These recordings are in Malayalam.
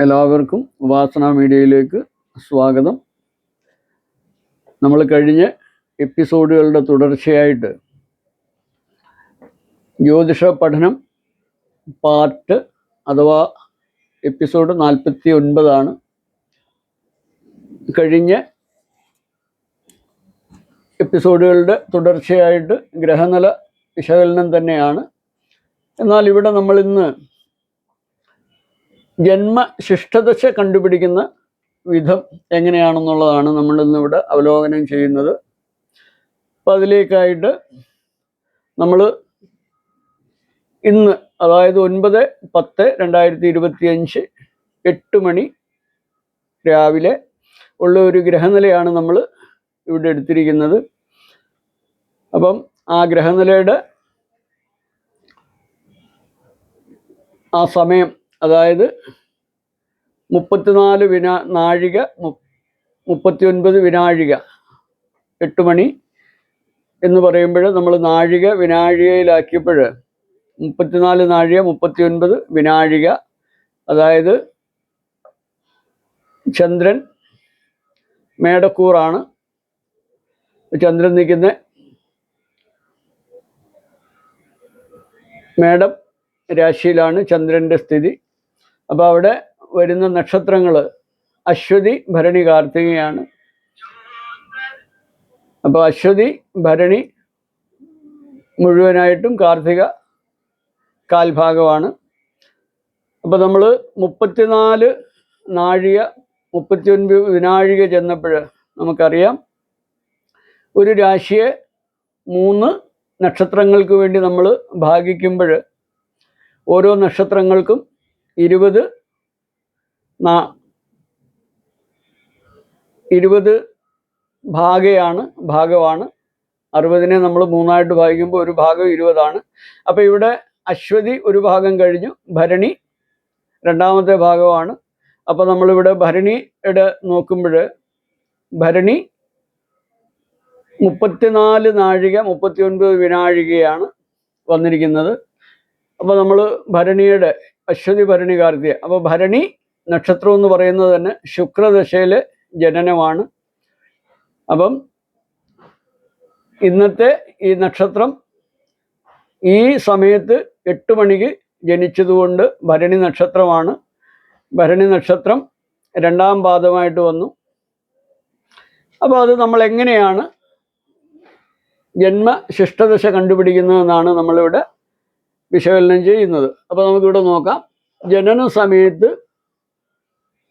എല്ലാവർക്കും ഉപാസന മീഡിയയിലേക്ക് സ്വാഗതം. നമ്മൾ കഴിഞ്ഞ എപ്പിസോഡുകളുടെ തുടർച്ചയായിട്ട് ജ്യോതിഷ പഠനം പാർട്ട് അഥവാ എപ്പിസോഡ് നാൽപ്പത്തി ഒൻപതാണ് കഴിഞ്ഞ എപ്പിസോഡുകളുടെ തുടർച്ചയായിട്ട് ഗ്രഹനില വിശകലനം തന്നെയാണ്. എന്നാൽ ഇവിടെ നമ്മൾ ഇന്ന് ജന്മശിഷ്ടദശ കണ്ടുപിടിക്കുന്ന വിധം എങ്ങനെയാണെന്നുള്ളതാണ് നമ്മൾ ഇന്നിവിടെ അവലോകനം ചെയ്യുന്നത്. അപ്പം അതിലേക്കായിട്ട് നമ്മൾ ഇന്ന് അതായത് ഒൻപത് പത്ത് രണ്ടായിരത്തി ഇരുപത്തി അഞ്ച് എട്ട് മണി രാവിലെ ഉള്ള ഒരു ഗ്രഹനിലയാണ് നമ്മൾ ഇവിടെ എടുത്തിരിക്കുന്നത്. അപ്പം ആ ഗ്രഹനിലയുടെ ആ സമയം അതായത് മുപ്പത്തിനാല് വിനാ നാഴിക മുപ്പത്തി ഒൻപത് വിനാഴിക എട്ട് മണി എന്ന് പറയുമ്പോൾ നമ്മൾ നാഴിക വിനാഴികയിലാക്കിയപ്പോൾ മുപ്പത്തിനാല് നാഴിക മുപ്പത്തി ഒൻപത് വിനാഴിക അതായത് ചന്ദ്രൻ മേടക്കൂറാണ്. ചന്ദ്രൻ നിൽക്കുന്ന മേടം രാശിയിലാണ് ചന്ദ്രന്റെ സ്ഥിതി. അപ്പോൾ അവിടെ വരുന്ന നക്ഷത്രങ്ങൾ അശ്വതി ഭരണി കാർത്തികയാണ്. അപ്പോൾ അശ്വതി ഭരണി മുഴുവനായിട്ടും കാർത്തിക കാൽഭാഗമാണ്. അപ്പോൾ നമ്മൾ മുപ്പത്തിനാല് നാഴിക മുപ്പത്തി ഒൻപത് വിനാഴിക ചെന്നപ്പോൾ നമുക്കറിയാം ഒരു രാശിയെ മൂന്ന് നക്ഷത്രങ്ങൾക്ക് വേണ്ടി നമ്മൾ ഭാഗിക്കുമ്പോൾ ഓരോ നക്ഷത്രങ്ങൾക്കും ഇരുപത് ഇരുപത് ഭാഗയാണ് ഭാഗമാണ് അറുപതിനെ നമ്മൾ മൂന്നായിട്ട് ഭാഗിക്കുമ്പോൾ ഒരു ഭാഗം ഇരുപതാണ്. അപ്പോൾ ഇവിടെ അശ്വതി ഒരു ഭാഗം കഴിഞ്ഞു ഭരണി രണ്ടാമത്തെ ഭാഗമാണ്. അപ്പോൾ നമ്മളിവിടെ ഭരണിയുടെ നോക്കുമ്പോൾ ഭരണി മുപ്പത്തിനാല് നാഴിക മുപ്പത്തി ഒൻപത് വിനാഴികയാണ് വന്നിരിക്കുന്നത്. അപ്പോൾ നമ്മൾ ഭരണിയുടെ അശ്വതി ഭരണി കാർത്തിക. അപ്പോൾ ഭരണി നക്ഷത്രം എന്ന് പറയുന്നത് തന്നെ ശുക്രദശയിൽ ജനനമാണ്. അപ്പം ഇന്നത്തെ ഈ നക്ഷത്രം ഈ സമയത്ത് എട്ട് മണിക്ക് ജനിച്ചതുകൊണ്ട് ഭരണി നക്ഷത്രമാണ്. ഭരണി നക്ഷത്രം രണ്ടാം പാദമായിട്ട് വന്നു. അപ്പോൾ അത് നമ്മൾ എങ്ങനെയാണ് ജന്മ ജന്മശിഷ്ടദശ കണ്ടുപിടിക്കുന്നതെന്നാണ് നമ്മളിവിടെ വിശകലനം ചെയ്യുന്നത്. അപ്പോൾ നമുക്കിവിടെ നോക്കാം. ജനന സമയത്ത്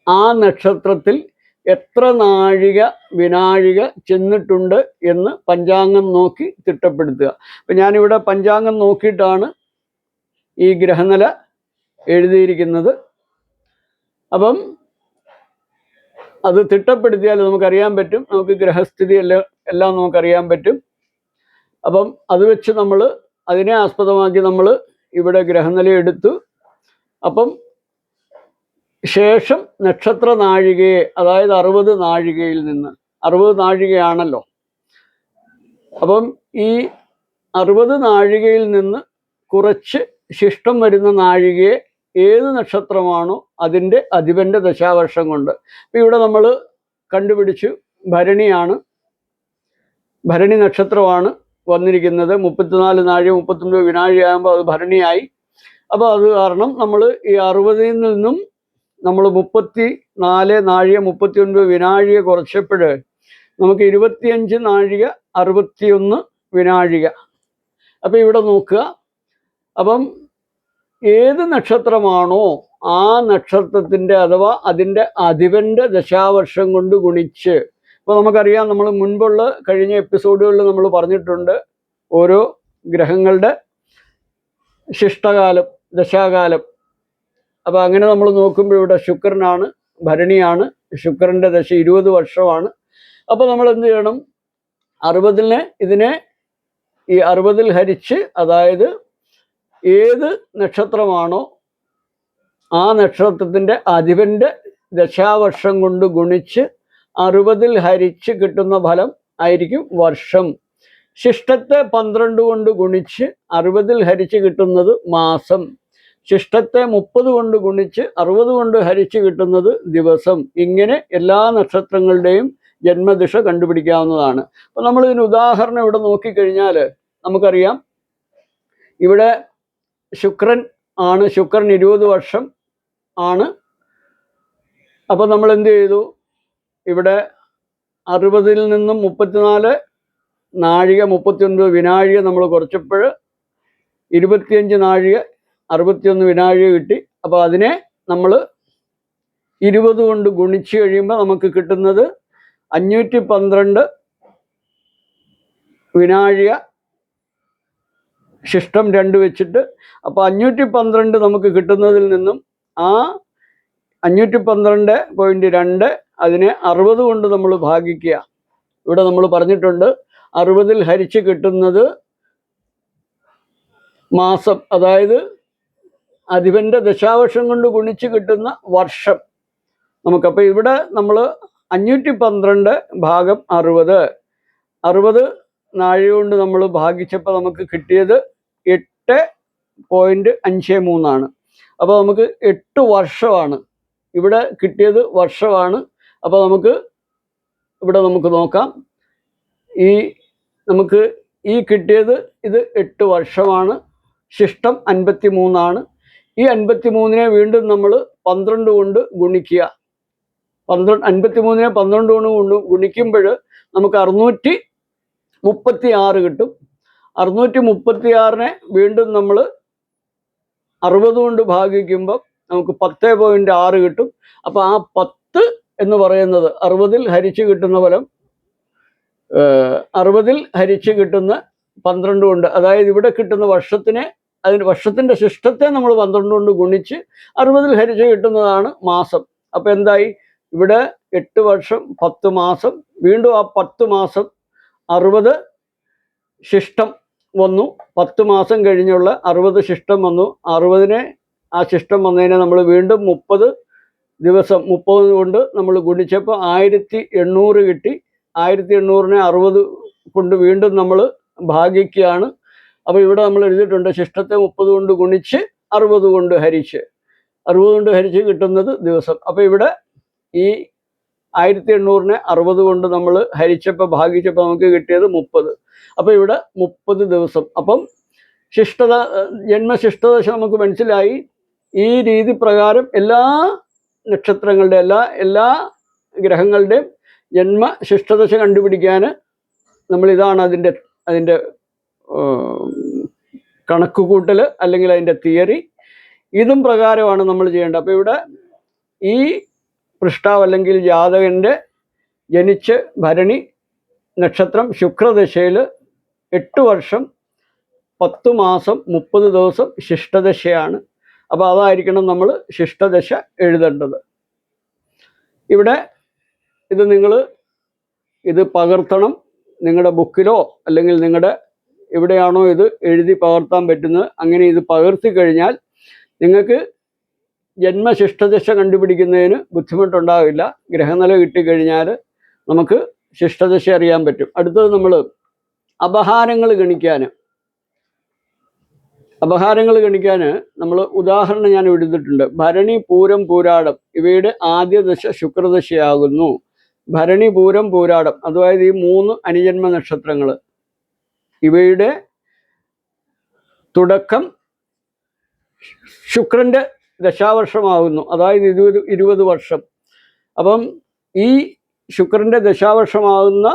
ആ നക്ഷത്രത്തിൽ എത്ര നാഴിക വിനാഴിക ചെന്നിട്ടുണ്ട് എന്ന് പഞ്ചാംഗം നോക്കി തിട്ടപ്പെടുത്തുക. അപ്പം ഞാനിവിടെ പഞ്ചാംഗം നോക്കിയിട്ടാണ് ഈ ഗ്രഹനില എഴുതിയിരിക്കുന്നത്. അപ്പം അത് തിട്ടപ്പെടുത്തിയാൽ നമുക്കറിയാൻ പറ്റും. നമുക്ക് ഗ്രഹസ്ഥിതി എല്ലാം എല്ലാം നമുക്കറിയാൻ പറ്റും. അപ്പം അത് വെച്ച് നമ്മൾ അതിനെ ആസ്പദമാക്കി നമ്മൾ ഇവിടെ ഗ്രഹനില എടുത്തു അപ്പം ശേഷം നക്ഷത്ര നാഴികയെ അതായത് അറുപത് നാഴികയിൽ നിന്ന് അറുപത് നാഴികയാണല്ലോ. അപ്പം ഈ അറുപത് നാഴികയിൽ നിന്ന് കുറച്ച് ശിഷ്ടം വരുന്ന നാഴികയെ ഏത് നക്ഷത്രമാണോ അതിന്റെ അധിപന്റെ ദശാവർഷം കൊണ്ട്. അപ്പം ഇവിടെ നമ്മൾ കണ്ടുപിടിച്ചു ഭരണിയാണ്. ഭരണി നക്ഷത്രമാണ്. വന്നിരിക്കുന്നത്. മുപ്പത്തിനാല് മുപ്പത്തൊമ്പത് വിനാഴി ആകുമ്പോൾ അത് ഭരണിയായി. അപ്പോൾ അത് കാരണം നമ്മൾ ഈ അറുപതിൽ നിന്നും നമ്മൾ മുപ്പത്തി നാല് നാഴിക മുപ്പത്തി ഒൻപത് വിനാഴിക കുറച്ചപ്പോൾ നമുക്ക് ഇരുപത്തിയഞ്ച് നാഴിക അറുപത്തിയൊന്ന് വിനാഴിക. അപ്പം ഇവിടെ നോക്കുക. അപ്പം ഏത് നക്ഷത്രമാണോ ആ നക്ഷത്രത്തിന്റെ അഥവാ അതിന്റെ അധിപന്റെ ദശാവർഷം കൊണ്ട് ഗുണിച്ച് ഇപ്പോൾ നമുക്കറിയാം നമ്മൾ മുൻപുള്ള കഴിഞ്ഞ എപ്പിസോഡുകളിൽ നമ്മൾ പറഞ്ഞിട്ടുണ്ട് ഓരോ ഗ്രഹങ്ങളുടെ ശിഷ്ടകാലം ദശാകാലം. അപ്പോൾ അങ്ങനെ നമ്മൾ നോക്കുമ്പോൾ ഇവിടെ ശുക്രനാണ് ഭരണിയാണ്. ശുക്രന്റെ ദശ ഇരുപത് വർഷമാണ്. അപ്പോൾ നമ്മൾ എന്ത് ചെയ്യണം? അറുപതിനെ ഇതിനെ ഈ അറുപതിൽ ഹരിച്ച് അതായത് ഏത് നക്ഷത്രമാണോ ആ നക്ഷത്രത്തിന്റെ അധിപന്റെ ദശാവർഷം കൊണ്ട് ഗുണിച്ച് അറുപതിൽ ഹരിച്ച് കിട്ടുന്ന ഫലം ആയിരിക്കും വർഷം. ശിഷ്ടത്തെ പന്ത്രണ്ട് കൊണ്ട് ഗുണിച്ച് അറുപതിൽ ഹരിച്ച് കിട്ടുന്നത് മാസം. ശിഷ്ടത്തെ മുപ്പത് കൊണ്ട് ഗുണിച്ച് അറുപത് കൊണ്ട് ഹരിച്ച് കിട്ടുന്നത് ദിവസം. ഇങ്ങനെ എല്ലാ നക്ഷത്രങ്ങളുടെയും ജന്മദിശ കണ്ടുപിടിക്കാവുന്നതാണ്. അപ്പൊ നമ്മൾ ഇതിന് ഉദാഹരണം ഇവിടെ നോക്കിക്കഴിഞ്ഞാൽ നമുക്കറിയാം. ഇവിടെ ശുക്രൻ ആണ് ശുക്രൻ ഇരുപത് വർഷം ആണ്. അപ്പോൾ നമ്മൾ എന്ത് ചെയ്തു? ഇവിടെ അറുപതിൽ നിന്നും മുപ്പത്തിനാല് നാഴിക മുപ്പത്തിയൊൻപത് വിനാഴിക നമ്മൾ കുറച്ചപ്പോൾ ഇരുപത്തിയഞ്ച് നാഴിക അറുപത്തിയൊന്ന് വിനാഴിക കിട്ടി. അപ്പോൾ അതിനെ നമ്മൾ ഇരുപത് കൊണ്ട് ഗുണിച്ച് കഴിയുമ്പോൾ നമുക്ക് കിട്ടുന്നത് അഞ്ഞൂറ്റി പന്ത്രണ്ട് വിനാഴിക ശിഷ്ടം രണ്ട് വെച്ചിട്ട്. അപ്പോൾ അഞ്ഞൂറ്റി പന്ത്രണ്ട് നമുക്ക് കിട്ടുന്നതിൽ നിന്നും ആ അഞ്ഞൂറ്റി പന്ത്രണ്ട് പോയിന്റ് രണ്ട് അതിനെ അറുപത് കൊണ്ട് നമ്മൾ ഭാഗിക്കുക. ഇവിടെ നമ്മൾ പറഞ്ഞിട്ടുണ്ട് അറുപതിൽ ഹരിച്ച് കിട്ടുന്നത് മാസം അതായത് അധിപന്റെ ദശാവശം കൊണ്ട് ഗുണിച്ച് കിട്ടുന്ന വർഷം. നമുക്കപ്പോൾ ഇവിടെ നമ്മൾ അഞ്ഞൂറ്റി പന്ത്രണ്ട് ഭാഗം അറുപത്. അറുപത് നാഴിക കൊണ്ട് നമ്മൾ ഭാഗിച്ചപ്പോൾ നമുക്ക് കിട്ടിയത് എട്ട് പോയിന്റ് അഞ്ച് മൂന്നാണ്. അപ്പോൾ നമുക്ക് എട്ട് വർഷമാണ്. ഇവിടെ കിട്ടിയത് വർഷമാണ്. അപ്പോൾ നമുക്ക് ഇവിടെ നമുക്ക് നോക്കാം. ഈ നമുക്ക് ഈ കിട്ടിയത് ഇത് എട്ട് വർഷമാണ്. ശിഷ്ടം അൻപത്തി മൂന്നാണ് ഈ അൻപത്തി മൂന്നിനെ വീണ്ടും നമ്മൾ പന്ത്രണ്ട് കൊണ്ട് ഗുണിക്കുക. പന്ത്രണ്ട് അൻപത്തി മൂന്നിനെ പന്ത്രണ്ട് കൊണ്ട് കൊണ്ട് ഗുണിക്കുമ്പോൾ നമുക്ക് അറുന്നൂറ്റി മുപ്പത്തി ആറ് കിട്ടും. അറുന്നൂറ്റി മുപ്പത്തി ആറിനെ വീണ്ടും നമ്മൾ അറുപത് കൊണ്ട് ഭാഗിക്കുമ്പം നമുക്ക് പത്ത് പോയിന്റ് ആറ് കിട്ടും. അപ്പോൾ ആ പത്ത് എന്ന് പറയുന്നത് അറുപതിൽ ഹരിച്ചു കിട്ടുന്ന ഫലം അറുപതിൽ ഹരിച്ച് കിട്ടുന്ന പന്ത്രണ്ട് കൊണ്ട് അതായത് ഇവിടെ കിട്ടുന്ന വർഷത്തിനെ അതിന് വർഷത്തിന്റെ ശിഷ്ടത്തെ നമ്മൾ പന്ത്രണ്ട് കൊണ്ട് ഗുണിച്ച് അറുപതിൽ ഹരിച്ച് കിട്ടുന്നതാണ് മാസം. അപ്പോൾ എന്തായി? ഇവിടെ എട്ട് വർഷം പത്ത് മാസം വീണ്ടും ആ പത്ത് മാസം അറുപത് ശിഷ്ടം വന്നു. പത്ത് മാസം കഴിഞ്ഞുള്ള അറുപത് ശിഷ്ടം വന്നു. അറുപതിനെ ആ ശിഷ്ടം വന്നതിനെ നമ്മൾ വീണ്ടും മുപ്പത് ദിവസം മുപ്പത് കൊണ്ട് നമ്മൾ ഗുണിച്ചപ്പോൾ ആയിരത്തി എണ്ണൂറ് കിട്ടി. ആയിരത്തി എണ്ണൂറിനെ അറുപത് കൊണ്ട് വീണ്ടും നമ്മൾ ഭാഗിക്കുകയാണ്. അപ്പോൾ ഇവിടെ നമ്മൾ എഴുതിയിട്ടുണ്ട് ശിഷ്ടത്തെ മുപ്പത് കൊണ്ട് ഗുണിച്ച് അറുപത് കൊണ്ട് ഹരിച്ച്. അറുപത് കൊണ്ട് ഹരിച്ച് കിട്ടുന്നത് ദിവസം. അപ്പോൾ ഇവിടെ ഈ ആയിരത്തി എണ്ണൂറിനെ അറുപത് കൊണ്ട് നമ്മൾ ഹരിച്ചപ്പോൾ ഭാഗിച്ചപ്പോൾ നമുക്ക് കിട്ടിയത് മുപ്പത്. അപ്പോൾ ഇവിടെ മുപ്പത് ദിവസം. അപ്പം ശിഷ്ടത ജന്മശിഷ്ടദശ നമുക്ക് മനസ്സിലായി. ഈ രീതി പ്രകാരം എല്ലാ നക്ഷത്രങ്ങളുടെ എല്ലാ എല്ലാ ഗ്രഹങ്ങളുടെയും ജന്മ ശിഷ്ടദശ കണ്ടുപിടിക്കാൻ നമ്മളിതാണ് അതിന്റെ അതിന്റെ കണക്കുകൂട്ടൽ അല്ലെങ്കിൽ അതിന്റെ തിയറി. ഇതും പ്രകാരമാണ് നമ്മൾ ചെയ്യേണ്ടത്. അപ്പോൾ ഇവിടെ ഈ പൃഷ്ടാവ് അല്ലെങ്കിൽ ജാതകന്റെ ജനിച്ച് ഭരണി നക്ഷത്രം ശുക്രദശയിൽ എട്ട് വർഷം പത്ത് മാസം മുപ്പത് ദിവസം ശിഷ്ടദശയാണ്. അപ്പോൾ അതായിരിക്കണം നമ്മൾ ശിഷ്ടദശ എഴുതേണ്ടത്. ഇവിടെ ഇത് നിങ്ങൾ ഇത് പകർത്തണം. നിങ്ങളുടെ ബുക്കിലോ അല്ലെങ്കിൽ നിങ്ങളുടെ എവിടെയാണോ ഇത് എഴുതി പകർത്താൻ പറ്റുന്നത് അങ്ങനെ ഇത് പകർത്തി കഴിഞ്ഞാൽ നിങ്ങൾക്ക് ജന്മശിഷ്ടദശ കണ്ടുപിടിക്കുന്നതിന് ബുദ്ധിമുട്ടുണ്ടാവില്ല. ഗ്രഹനില കിട്ടിക്കഴിഞ്ഞാൽ നമുക്ക് ശിഷ്ടദശ അറിയാൻ പറ്റും. അടുത്തത് നമ്മൾ അപഹാരങ്ങൾ ഗണിക്കാൻ അപഹാരങ്ങൾ ഗണിക്കാൻ നമ്മൾ ഉദാഹരണം ഞാൻ എഴുതിട്ടുണ്ട് ഭരണി പൂരം പൂരാടം ഇവയുടെ ആദ്യ ദശ ശുക്രദശയാകുന്നു. ഭരണി പൂരം പൂരാടം അതായത് ഈ മൂന്ന് അനുജന്മ നക്ഷത്രങ്ങൾ ഇവയുടെ തുടക്കം ശുക്രന്റെ ദശാവർഷമാകുന്നു. അതായത് ഇരുപത് ഇരുപത് വർഷം. അപ്പം ഈ ശുക്രന്റെ ദശാവർഷമാകുന്ന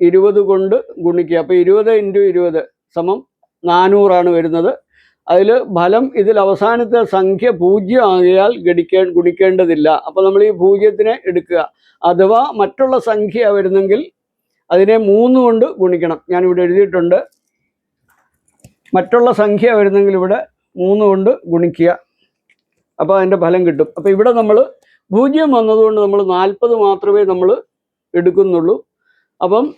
ഇരുപത് കൊണ്ട് ഗുണിക്കുക. അപ്പോൾ ഇരുപത് ഇന്റു ഇരുപത് സമം നാനൂറാണ് വരുന്നത്. അതിൽ ഫലം ഇതിൽ അവസാനത്തെ സംഖ്യ പൂജ്യം ആകിയാൽ ഗണിക്കേ ഗുണിക്കേണ്ടതില്ല. അപ്പോൾ നമ്മൾ ഈ പൂജ്യത്തിനെ എടുക്കുക. അഥവാ മറ്റുള്ള സംഖ്യ വരുന്നെങ്കിൽ അതിനെ മൂന്ന് കൊണ്ട് ഗുണിക്കണം. ഞാനിവിടെ എഴുതിയിട്ടുണ്ട്. മറ്റുള്ള സംഖ്യ വരുന്നെങ്കിൽ ഇവിടെ മൂന്ന് കൊണ്ട് ഗുണിക്കുക. അപ്പോൾ അതിന്റെ ഫലം കിട്ടും. അപ്പോൾ ഇവിടെ നമ്മൾ പൂജ്യം വന്നതുകൊണ്ട് നമ്മൾ നാൽപ്പത് മാത്രമേ നമ്മൾ എടുക്കുന്നുള്ളൂ. അപ്പം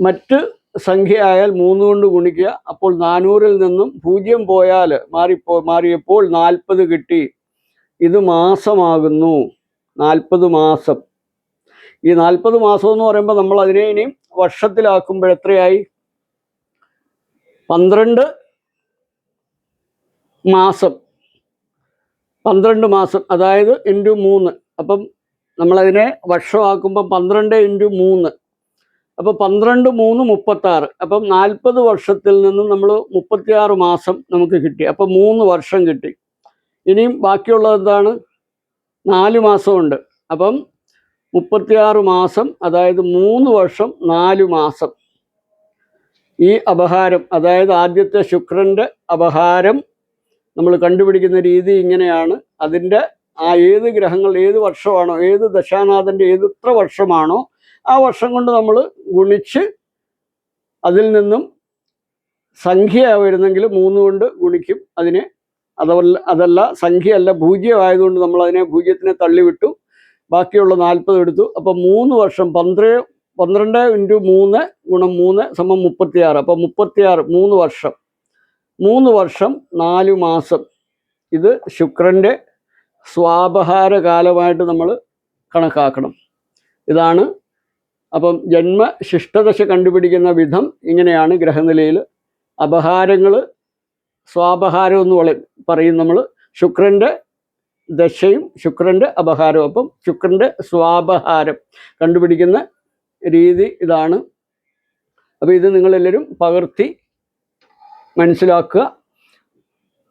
മറ്റ് സംഖ്യ ആയാൽ മൂന്ന് കൊണ്ട് ഗുണിക്കുക. അപ്പോൾ നാനൂറിൽ നിന്നും പൂജ്യം പോയാൽ മാറിപ്പോ മാറിയപ്പോൾ നാൽപ്പത് കിട്ടി. ഇത് മാസമാകുന്നു. നാൽപ്പത് മാസം. ഈ നാൽപ്പത് മാസം എന്ന് പറയുമ്പോൾ നമ്മൾ അതിനെ ഇനിയും വർഷത്തിലാക്കുമ്പോൾ എത്രയായി? പന്ത്രണ്ട് മാസം. പന്ത്രണ്ട് മാസം. അതായത് ഇന്റു മൂന്ന്. അപ്പം നമ്മളതിനെ വർഷമാക്കുമ്പോൾ പന്ത്രണ്ട് ഇന്റു മൂന്ന്. അപ്പോൾ പന്ത്രണ്ട് മൂന്ന് മുപ്പത്താറ്. അപ്പം നാൽപ്പത് വർഷത്തിൽ നിന്നും നമ്മൾ മുപ്പത്തിയാറ് മാസം നമുക്ക് കിട്ടി. അപ്പം മൂന്ന് വർഷം കിട്ടി. ഇനിയും ബാക്കിയുള്ളത് എന്താണ്? നാല് മാസമുണ്ട് അപ്പം മുപ്പത്തിയാറ് മാസം അതായത് മൂന്ന് വർഷം നാല് മാസം. ഈ അപഹാരം അതായത് ആദ്യത്തെ ശുക്രന്റെ അപഹാരം നമ്മൾ കണ്ടുപിടിക്കുന്ന രീതി ഇങ്ങനെയാണ്. അതിന്റെ ആ ഏത് ഗ്രഹങ്ങൾ ഏത് വർഷമാണോ ഏത് ദശാനാഥന്റെ ഏത് വർഷമാണോ ആ വർഷം കൊണ്ട് നമ്മൾ ഗുണിച്ച് അതിൽ നിന്നും സംഖ്യ വരുന്നെങ്കിൽ മൂന്ന് കൊണ്ട് ഗുണിക്കും അതിനെ. അതല്ല അതല്ല സംഖ്യയല്ല പൂജ്യമായതുകൊണ്ട് നമ്മൾ അതിനെ പൂജ്യത്തിനെ തള്ളിവിട്ടു. ബാക്കിയുള്ള നാൽപ്പത് എടുത്തു. അപ്പം മൂന്ന് വർഷം പന്ത്രണ്ട് പന്ത്രണ്ട് ഇന്റു മൂന്ന് ഗുണം മൂന്ന് സമം മുപ്പത്തിയാറ്. അപ്പം മുപ്പത്തിയാറ് മൂന്ന് വർഷം. മൂന്ന് വർഷം നാല് മാസം. ഇത് ശുക്രന്റെ സ്വാപഹാര കാലമായിട്ട് നമ്മൾ കണക്കാക്കണം. ഇതാണ് അപ്പം ജന്മ ശിഷ്ടദശ കണ്ടുപിടിക്കുന്ന വിധം ഇങ്ങനെയാണ് ഗ്രഹനിലയിൽ അപഹാരങ്ങൾ സ്വാപഹാരം എന്ന് പറയും നമ്മൾ. ശുക്രന്റെ ദശയും ശുക്രന്റെ അപഹാരവും. അപ്പം ശുക്രന്റെ സ്വാപഹാരം കണ്ടുപിടിക്കുന്ന രീതി ഇതാണ്. അപ്പോൾ ഇത് നിങ്ങളെല്ലാവരും പകർത്തി മനസ്സിലാക്കുക.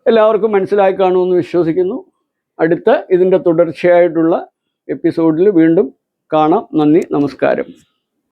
എല്ലാവർക്കും മനസ്സിലായി കാണുമെന്ന് വിശ്വസിക്കുന്നു. അടുത്ത ഇതിന്റെ തുടർച്ചയായിട്ടുള്ള എപ്പിസോഡിൽ വീണ്ടും കാണാം. നന്ദി നമസ്കാരം.